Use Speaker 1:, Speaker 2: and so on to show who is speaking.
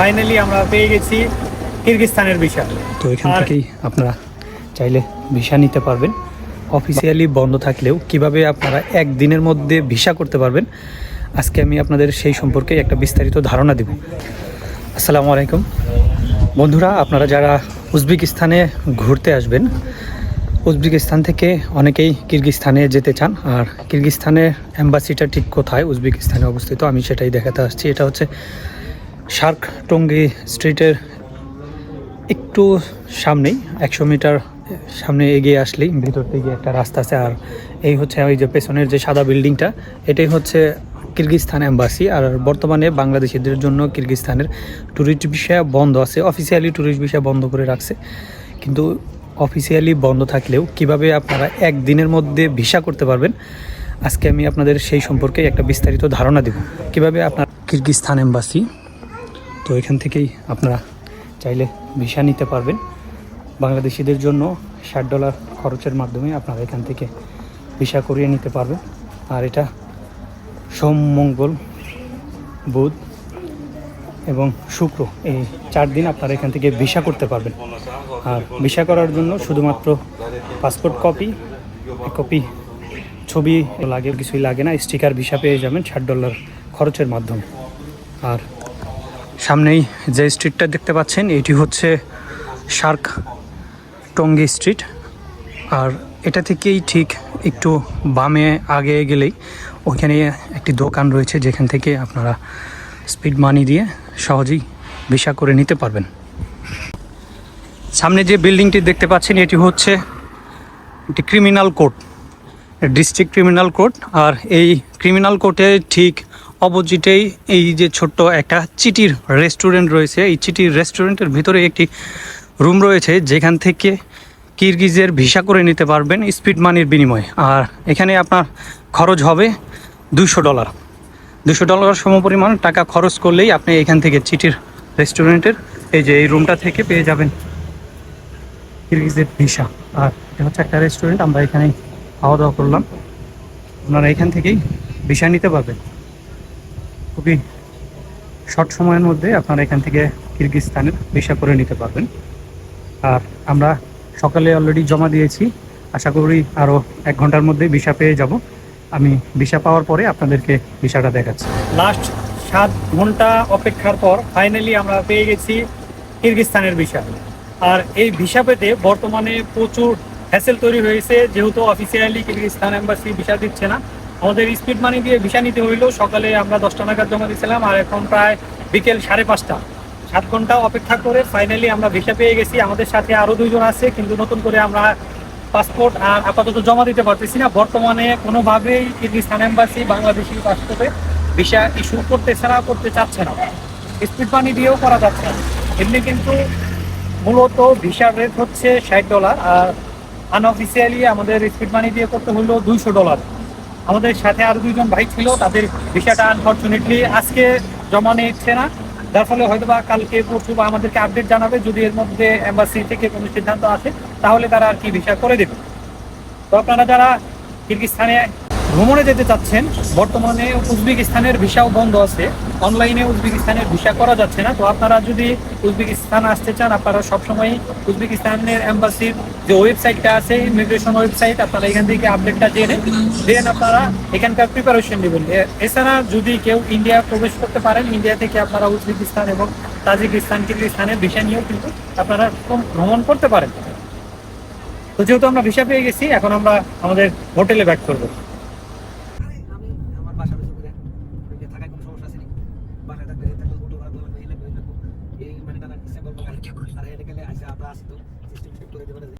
Speaker 1: Finally আমরা পেয়ে গেছি কিরগিস্তানের ভিসা।
Speaker 2: তো এখান থেকেই আপনারা চাইলে ভিসা নিতে পারবেন। অফিসিয়ালি বন্ধ থাকলেও কীভাবে আপনারা একদিনের মধ্যে ভিসা করতে পারবেন আজকে আমি আপনাদের সেই সম্পর্কে একটা বিস্তারিত ধারণা দেব। আসসালামু আলাইকুম। বন্ধুরা আপনারা যারা উজবেকিস্তানে ঘুরতে আসবেন উজবেকিস্তান থেকে অনেকেই কিরগিস্তানে যেতে চান। আর কিরগিস্তানের অ্যাম্বাসিটা ঠিক কোথায় উজবেকিস্তানে অবস্থিত আমি সেটাই দেখাতে আসছি। এটা হচ্ছে শার্ক টঙ্গি স্ট্রিটের একটু সামনেই, একশো মিটার সামনে এগিয়ে আসলেই ভিতর থেকে একটা রাস্তা আছে। আর এই হচ্ছে ওই যে পেছনের যে সাদা বিল্ডিংটা, এটাই হচ্ছে কিরগিস্তান অ্যাম্বাসি আর বর্তমানে বাংলাদেশিদের জন্য কিরগিস্তানের ট্যুরিস্ট বিষয় বন্ধ আছে। অফিসিয়ালি ট্যুরিস্ট বিষয় বন্ধ করে রাখছে। কিন্তু অফিসিয়ালি বন্ধ থাকলেও কীভাবে আপনারা একদিনের মধ্যে ভিসা করতে পারবেন, আজকে আমি আপনাদের সেই সম্পর্কে একটা বিস্তারিত ধারণা দেব। কীভাবে আপনার কিরগিস্তান অ্যাম্বাসি তো এখান থেকেই আপনারা চাইলে ভিসা নিতে পারবেন। বাংলাদেশিদের জন্য ষাট ডলার খরচের মাধ্যমে আপনারা এখান থেকে ভিসা করিয়ে নিতে পারবেন। আর এটা সোম, মঙ্গল, বুধ এবং শুক্র এই চার দিন আপনারা এখান থেকে ভিসা করতে পারবেন। আর ভিসা করার জন্য শুধুমাত্র পাসপোর্ট কপি কপি ছবি লাগে, কিছুই লাগে না, স্টিকার ভিসা পেয়ে যাবেন ষাট ডলার খরচের মাধ্যমে। আর সামনেই যে স্ট্রিটটা দেখতে পাচ্ছেন, এটি হচ্ছে শার্ক টঙ্গি স্ট্রিট। আর এটা থেকেই ঠিক একটু বামে আগে গেলেই ওইখানে একটি দোকান রয়েছে, যেখান থেকে আপনারা স্পিড মানি দিয়ে সহজেই ভিসা করে নিতে পারবেন। সামনে যে বিল্ডিংটি দেখতে পাচ্ছেন, এটি হচ্ছে একটি criminal court, district criminal court. আর এই ক্রিমিনাল কোর্টে ঠিক অপোজিটেই এই যে ছোট্ট একটা চিটির রেস্টুরেন্ট রয়েছে। এই চিটির রেস্টুরেন্টের ভিতরে একটি রুম রয়েছে, যেখান থেকে কিরগিজের ভিসা করে নিতে পারবেন স্পিড মানির বিনিময়ে। আর এখানে আপনার খরচ হবে দুশো ডলার। দুশো ডলার সমপরিমাণ টাকা খরচ করলেই আপনি এখান থেকে চিটির রেস্টুরেন্টের এই যে এই রুমটা থেকে পেয়ে যাবেন কিরগিজের ভিসা। আর এটা হচ্ছে একটা রেস্টুরেন্ট, আমরা এখানে খাওয়া দাওয়া করলাম। আপনারা এখান থেকেই ভিসা নিতে পারবেন। খুবই শর্ট সময়ের মধ্যে আপনারা এখান থেকে কিরগিস্তানের ভিসা করে নিতে পারবেন। আর আমরা সকালে অলরেডি জমা দিয়েছি। আশা করি আরও এক ঘণ্টার মধ্যে ভিসা পেয়ে যাব। আমি ভিসা পাওয়ার পরে আপনাদেরকে ভিসাটা দেখাচ্ছি।
Speaker 1: লাস্ট সাত ঘণ্টা অপেক্ষার পর ফাইনালি আমরা পেয়ে গেছি কিরগিস্তানের ভিসা। আর এই ভিসা পেতে বর্তমানে প্রচুর হ্যাসেল তৈরি হয়েছে। যেহেতু অফিসিয়ালি কিরগিস্তান এম্বাসি ভিসা দিচ্ছে না আমাদের স্পিড মানি দিয়ে ভিসা নিতে হইল। সকালে আমরা দশটা নাগাদ জমা দিয়েছিলাম আর এখন প্রায় বিকেল সাড়ে পাঁচটা। সাত ঘণ্টা অপেক্ষা করে ফাইনালি আমরা ভিসা পেয়ে গেছি। আমাদের সাথে আরও দুইজন আছে, কিন্তু নতুন করে আমরা পাসপোর্ট আর আপাতত জমা দিতে পারতেছি না। বর্তমানে কোনোভাবেই কিরগিস্তান এম্বাসি বাংলাদেশি পাসপোর্টে ভিসা ইস্যু করতেছে না, করতে চাচ্ছে না। স্পিড মানি দিয়েও করা যাচ্ছে না। এমনি কিন্তু মূলত ভিসার রেট হচ্ছে ষাট ডলার আর আনঅফিসিয়ালি আমাদের স্পিড মানি দিয়ে করতে হলো দুইশো ডলার আমাদের সাথে আরও দুইজন ভাই ছিল, তাদের ভিসাটা আনফর্চুনেটলি আজকে জমা নিচ্ছে না। যার ফলে হয়তো বা কালকে পরশু বা আমাদেরকে আপডেট জানাবে, যদি এর মধ্যে এম্বাসি থেকে কোনো সিদ্ধান্ত আসে, তাহলে তারা আর কি ভিসা করে দেবে। তো আপনারা যারা কিরগিস্তানে ভ্রমণে যেতে চাচ্ছেন, বর্তমানে উজবেকিস্তানের ভিসাও বন্ধ আছে। অনলাইনে উজবেকিস্তানের ভিসা করা যাচ্ছে না। তো আপনারা যদি উজবেকিস্তান আসতে চান, আপনারা সবসময় উজবেকিস্তানের এম্বাসির যে ওয়েবসাইটটা আছে, ইমিগ্রেশন ওয়েবসাইট, আপনারা এখান থেকে আপডেটটা জেনে, দেন আপনারা এখানকার প্রিপারেশন নেবেন। এছাড়া যদি কেউ ইন্ডিয়া প্রবেশ করতে পারেন ইন্ডিয়া থেকে আপনারা উজবেকিস্তান এবং তাজিকিস্তান কিরগিস্তানের ভিসা নিয়েও কিন্তু আপনারা ভ্রমণ করতে পারেন। তো যেহেতু আমরা ভিসা পেয়ে গেছি, এখন আমরা আমাদের হোটেলে ব্যাক করব
Speaker 3: আমার বাসার সুবিধা থাকায় কোনো সমস্যা আছে বাসায় থাকলে থাকলে অটো ভাড়া করলাম এই লাগবে এই লাগবে এই মানে টাকা হিসাব করব আর এটাকে আসে আমরা আসতো সিস্টেম করে দেবে